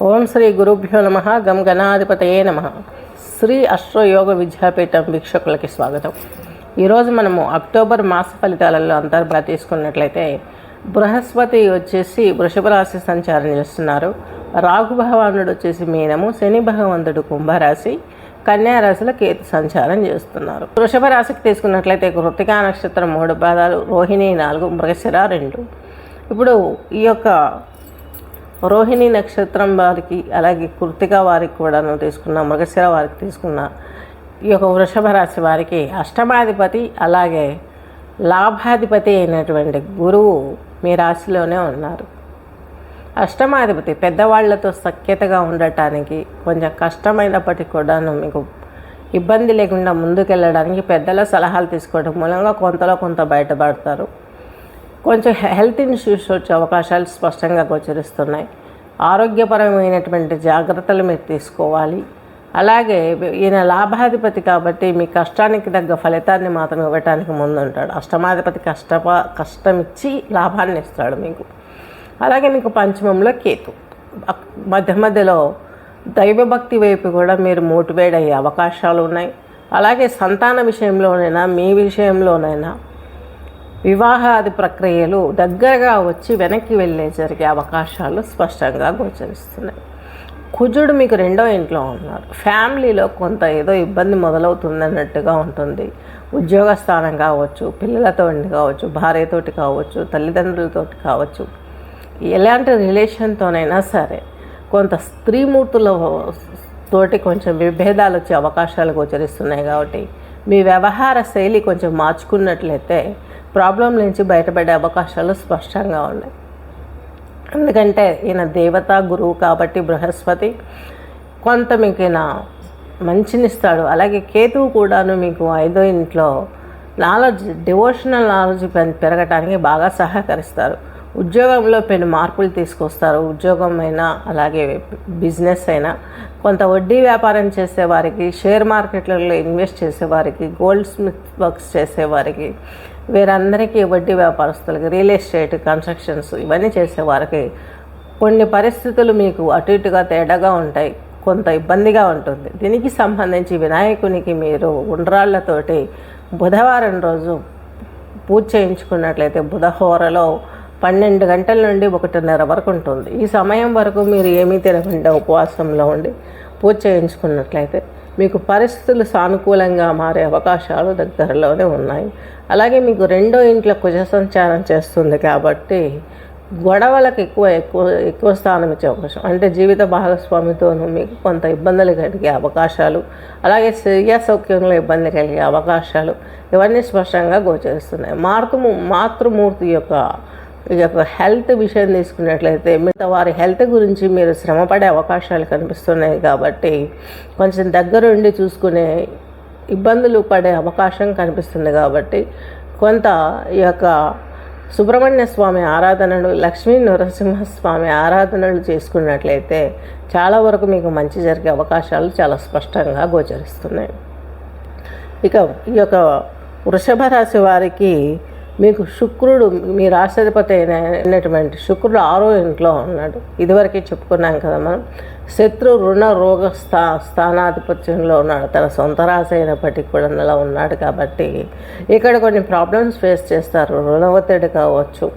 ఓం శ్రీ గురుభ్యో నమ గం గణాధిపతయే నమ. శ్రీ అశ్వయోగ విద్యాపీఠం వీక్షకులకి స్వాగతం. ఈరోజు మనము అక్టోబర్ మాస ఫలితాలలో అంతర్భా తీసుకున్నట్లయితే బృహస్పతి వచ్చేసి వృషభ రాశి సంచారం చేస్తున్నారు. రాహు భగవానుడు వచ్చేసి మీనము శని భగవంతుడు కుంభరాశి కన్యారాశిలో కేతు సంచారం చేస్తున్నారు. వృషభ రాశికి తీసుకున్నట్లయితే కృతికా నక్షత్రం మూడు పాదాలు రోహిణి నాలుగు మృగశిర రెండు. ఇప్పుడు ఈ యొక్క రోహిణి నక్షత్రం వారికి అలాగే కృతిక వారికి కూడాను తీసుకున్న మృగశిర వారికి తీసుకున్న ఈ యొక్క వృషభ రాశి వారికి అష్టమాధిపతి అలాగే లాభాధిపతి అయినటువంటి గురువు మీ రాశిలోనే ఉన్నారు. అష్టమాధిపతి పెద్దవాళ్ళతో సఖ్యతగా ఉండటానికి కొంచెం కష్టమైనప్పటికీ కూడాను మీకు ఇబ్బంది లేకుండా ముందుకెళ్ళడానికి పెద్దల సలహాలు తీసుకోవడం మూలంగా కొంతలో కొంత బయటపడతారు. కొంచెం హెల్త్ ఇష్యూస్ వచ్చే అవకాశాలు స్పష్టంగా గోచరిస్తున్నాయి. ఆరోగ్యపరమైనటువంటి జాగ్రత్తలు మీరు తీసుకోవాలి. అలాగే ఈయన లాభాధిపతి కాబట్టి మీ కష్టానికి తగ్గ ఫలితాన్ని మాత్రం ఇవ్వటానికి ముందుంటాడు. అష్టమాధిపతి కష్టప కష్టం ఇచ్చి లాభాన్ని ఇస్తాడు మీకు. అలాగే మీకు పంచమంలో కేతు. మధ్య మధ్యలో దైవభక్తి వైపు కూడా మీరు మోటివేట్ అయ్యే అవకాశాలు ఉన్నాయి. అలాగే సంతాన విషయంలోనైనా మీ విషయంలోనైనా వివాహాది ప్రక్రియలు దగ్గరగా వచ్చి వెనక్కి వెళ్ళే జరిగే అవకాశాలు స్పష్టంగా గోచరిస్తున్నాయి. కుజుడు మీకు రెండో ఇంట్లో ఉన్నారు ఫ్యామిలీలో కొంత ఏదో ఇబ్బంది మొదలవుతుందన్నట్టుగా ఉంటుంది. ఉద్యోగ స్థానం కావచ్చు పిల్లలతో కావచ్చు భార్యతోటి కావచ్చు తల్లిదండ్రులతోటి కావచ్చు. ఎలాంటి రిలేషన్తోనైనా సరే కొంత స్త్రీమూర్తుల తోటి కొంచెం విభేదాలు వచ్చే అవకాశాలు గోచరిస్తున్నాయి కాబట్టి మీ వ్యవహార శైలి కొంచెం మార్చుకున్నట్లయితే ప్రాబ్లం నుంచి బయటపడే అవకాశాలు స్పష్టంగా ఉన్నాయి. ఎందుకంటే ఈయన దేవత గురువు కాబట్టి బృహస్పతి కొంత మీకు ఈయన మంచినిస్తాడు అలాగే కేతువు కూడాను మీకు ఐదో ఇంట్లో నాలెడ్జ్ డివోషనల్ నాలెడ్జ్ పె- పెరగటానికి బాగా సహకరిస్తారు. ఉద్యోగంలో పెను మార్పులు తీసుకొస్తారు. ఉద్యోగం అయినా అలాగే బిజినెస్ అయినా. కొంత వడ్డీ వ్యాపారం చేసేవారికి షేర్ మార్కెట్లలో ఇన్వెస్ట్ చేసేవారికి గోల్డ్ స్మిత్ వర్క్స్ చేసేవారికి వీరందరికీ వడ్డీ వ్యాపారస్తులకి రియల్ ఎస్టేట్ కన్స్ట్రక్షన్స్ ఇవన్నీ చేసేవారికి కొన్ని పరిస్థితులు మీకు అటు ఇటుగా తేడాగా ఉంటాయి. కొంత ఇబ్బందిగా ఉంటుంది. దీనికి సంబంధించి వినాయకునికి మీరు ఉండ్రాళ్ళతోటి బుధవారం రోజు పూజ చేయించుకున్నట్లయితే బుధహోరలో పన్నెండు గంటల నుండి ఒకటిన్నర వరకు ఉంటుంది. ఈ సమయం వరకు మీరు ఏమీ తినకుండా ఉపవాసంలో ఉండి పూజ చేయించుకున్నట్లయితే మీకు పరిస్థితులు సానుకూలంగా మారే అవకాశాలు దగ్గరలోనే ఉన్నాయి. అలాగే మీకు రెండో ఇంట్లో కుజ సంచారం చేస్తుంది కాబట్టి గొడవలకు ఎక్కువ ఎక్కువ ఎక్కువ స్థానం ఇచ్చే అవకాశం. అంటే జీవిత భాగస్వామితోనూ మీకు కొంత ఇబ్బందులు కలిగే అవకాశాలు అలాగే స్త్రీయ సౌఖ్యంలో ఇబ్బంది కలిగే అవకాశాలు ఇవన్నీ స్పష్టంగా గోచరిస్తున్నాయి. మాతృ మాతృమూర్తి యొక్క ఈ యొక్క హెల్త్ విషయం తీసుకున్నట్లయితే మిగతా వారి హెల్త్ గురించి మీరు శ్రమపడే అవకాశాలు కనిపిస్తున్నాయి కాబట్టి కొంచెం దగ్గరుండి చూసుకునే ఇబ్బందులు పడే అవకాశం కనిపిస్తుంది కాబట్టి కొంత ఈ యొక్క సుబ్రహ్మణ్య స్వామి ఆరాధనలు లక్ష్మీ నరసింహస్వామి ఆరాధనలు చేసుకున్నట్లయితే చాలా వరకు మీకు మంచి జరిగే అవకాశాలు చాలా స్పష్టంగా గోచరిస్తున్నాయి. ఇక ఈ యొక్క వృషభ రాశి వారికి మీకు శుక్రుడు మీ రాష్ట్రాధిపతి అయినటువంటి శుక్రుడు ఆరో ఇంట్లో ఉన్నాడు. ఇదివరకే చెప్పుకున్నాం కదా మనం. శత్రు రుణ రోగ స్థా స్థానాధిపత్యంలో ఉన్నాడు. తన సొంత రాశి అయినప్పటికీ కూడా అలా ఉన్నాడు కాబట్టి ఇక్కడ కొన్ని ప్రాబ్లమ్స్ ఫేస్ చేస్తారు. రుణ ఒత్తిడి కావచ్చు.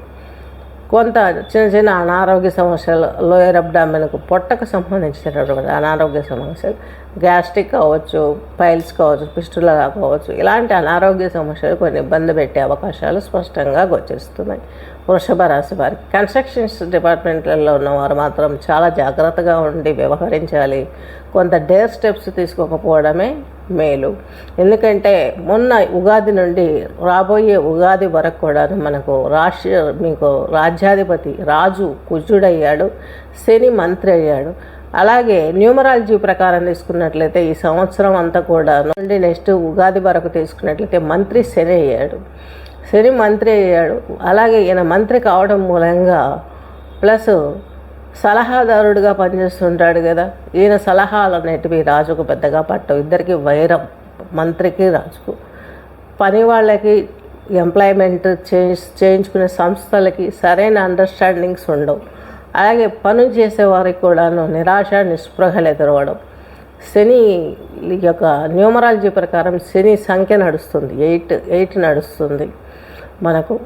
కొంత చిన్న చిన్న అనారోగ్య సమస్యలు లోయర్ అబ్డామెన్కు పొట్టకు సంబంధించినటువంటి అనారోగ్య సమస్యలు గ్యాస్ట్రిక్ కావచ్చు పైల్స్ కావచ్చు పిస్టుల కావచ్చు ఇలాంటి అనారోగ్య సమస్యలు కొన్ని ఇబ్బంది పెట్టే అవకాశాలు స్పష్టంగా గోచరిస్తున్నాయి. వృషభ రాశి వారికి కన్స్ట్రక్షన్స్ డిపార్ట్మెంట్లలో ఉన్నవారు మాత్రం చాలా జాగ్రత్తగా ఉండి వ్యవహరించాలి. కొంత డేర్ స్టెప్స్ తీసుకోకపోవడమే మేలు. ఎందుకంటే మొన్న ఉగాది నుండి రాబోయే ఉగాది వరకు కూడా మనకు రాష్ట్ర మీకు రాజ్యాధిపతి రాజు కుజుడయ్యాడు శని మంత్రి అయ్యాడు అలాగే న్యూమరాలజీ ప్రకారం తీసుకున్నట్లయితే ఈ సంవత్సరం అంతా కూడా నుండి నెక్స్ట్ ఉగాది వరకు తీసుకున్నట్లయితే మంత్రి శని అయ్యాడు. శని మంత్రి అయ్యాడు. అలాగే ఈయన మంత్రి కావడం మూలంగా ప్లస్ సలహాదారుడిగా పనిచేస్తుంటాడు కదా. ఈయన సలహాలు అనేటివి రాజుకు పెద్దగా పట్టవు. ఇద్దరికి వైరం మంత్రికి రాజుకు. పని వాళ్ళకి ఎంప్లాయ్మెంట్ చేంజ్ చేయించుకునే సంస్థలకి సరైన అండర్స్టాండింగ్స్ ఉండవు. అలాగే పనులు చేసేవారికి కూడాను నిరాశ నిస్పృహలు ఎదురవడం. శని యొక్క న్యూమరాలజీ ప్రకారం శని సంఖ్య నడుస్తుంది. ఎయిట్ ఎయిట్ నడుస్తుంది మనకు.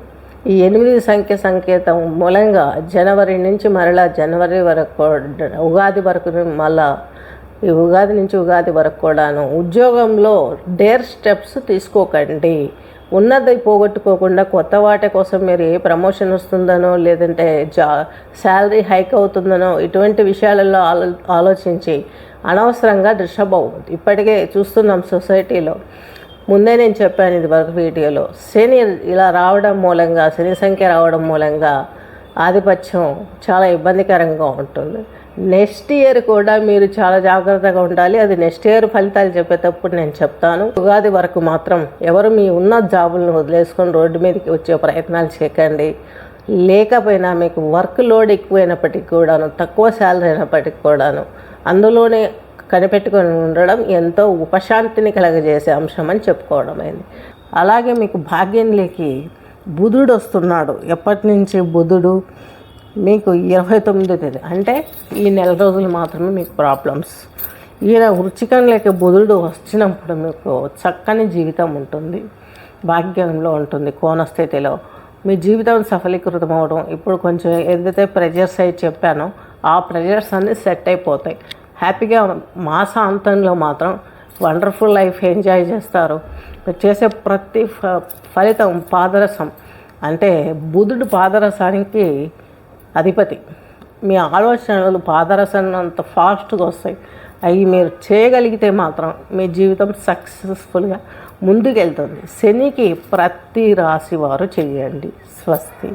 ఈ ఎనిమిది సంఖ్య సంకేతం మూలంగా జనవరి నుంచి మరలా జనవరి వరకు ఉగాది వరకు మళ్ళా ఈ ఉగాది నుంచి ఉగాది వరకు కూడాను ఉద్యోగంలో డేర్ స్టెప్స్ తీసుకోకండి. ఉన్నది పోగొట్టుకోకుండా కొత్త వాటి కోసం మీరు ఏ ప్రమోషన్ వస్తుందనో లేదంటే జా శాలరీ హైక్ అవుతుందనో ఇటువంటి విషయాలలో ఆలో ఆలోచించి అనవసరంగా డిస్టర్బ్ అవ్వద్దు ఇప్పటికే చూస్తున్నాం సొసైటీలో. ముందే నేను చెప్పాను ఇది వరకు వీడియోలో. శని ఇలా రావడం మూలంగా శని సంఖ్య రావడం మూలంగా ఆధిపత్యం చాలా ఇబ్బందికరంగా ఉంటుంది. నెక్స్ట్ ఇయర్ కూడా మీరు చాలా జాగ్రత్తగా ఉండాలి. అది నెక్స్ట్ ఇయర్ ఫలితాలు చెప్పేటప్పుడు నేను చెప్తాను. ఉగాది వరకు మాత్రం ఎవరు మీ ఉన్న జాబులను వదిలేసుకొని రోడ్డు మీదకి వచ్చే ప్రయత్నాలు చేయకండి. లేకపోయినా మీకు వర్క్ లోడ్ ఎక్కువైనప్పటికీ కూడాను తక్కువ శాలరీ అయినప్పటికీ కూడాను అందులోనే కనిపెట్టుకొని ఉండడం ఎంతో ఉపశాంతిని కలగజేసే అంశం అని చెప్పుకోవడం అయింది అలాగే మీకు భాగ్యంలోకి బుధుడు వస్తున్నాడు. ఎప్పటి నుంచి బుధుడు? మీకు ఇరవై తొమ్మిదో తేదీ. అంటే ఈ నెల రోజులు మాత్రమే మీకు ప్రాబ్లమ్స్. ఈయన వృచ్చికంలోకి బుధుడు వచ్చినప్పుడు మీకు చక్కని జీవితం ఉంటుంది. భాగ్యంలో ఉంటుంది. కోణస్థితిలో మీ జీవితం సఫలీకృతం అవడం ఇప్పుడు కొంచెం ఏదైతే ప్రెజర్స్ అయి చెప్పానో ఆ ప్రెజర్స్ అన్నీ సెట్ అయిపోతాయి. హ్యాపీగా మాసాంతంలో మాత్రం వండర్ఫుల్ లైఫ్ ఎంజాయ్ చేస్తారు. మీరు చేసే ప్రతి ఫ- ఫలితం పాదరసం. అంటే బుధుడు పాదరసానికి అధిపతి. మీ ఆలోచనలు పాదరసం అంత ఫాస్ట్గా వస్తాయి. అవి మీరు చేయగలిగితే మాత్రం మీ జీవితం సక్సెస్ఫుల్గా ముందుకెళ్తుంది. శనికి ప్రతి రాశి వారు చేయండి. స్వస్తి.